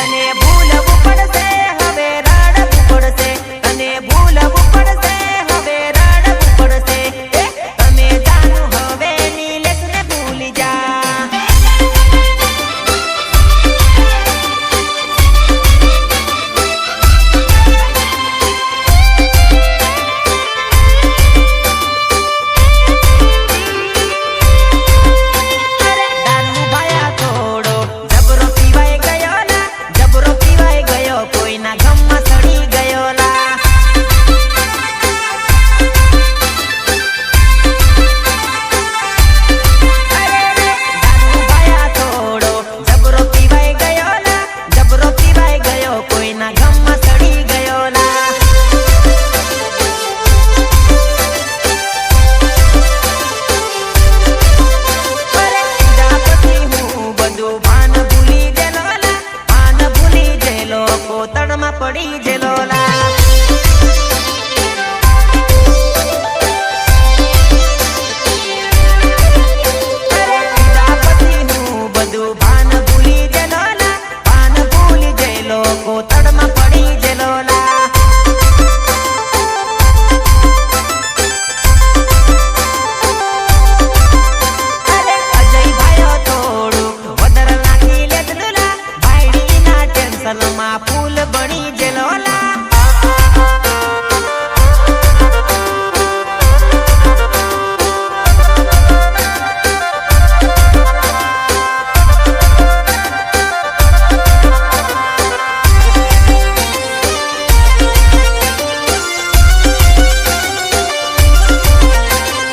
તને ભૂલ પોતણમાં પડી જેલો લા ફૂલ બની જેલો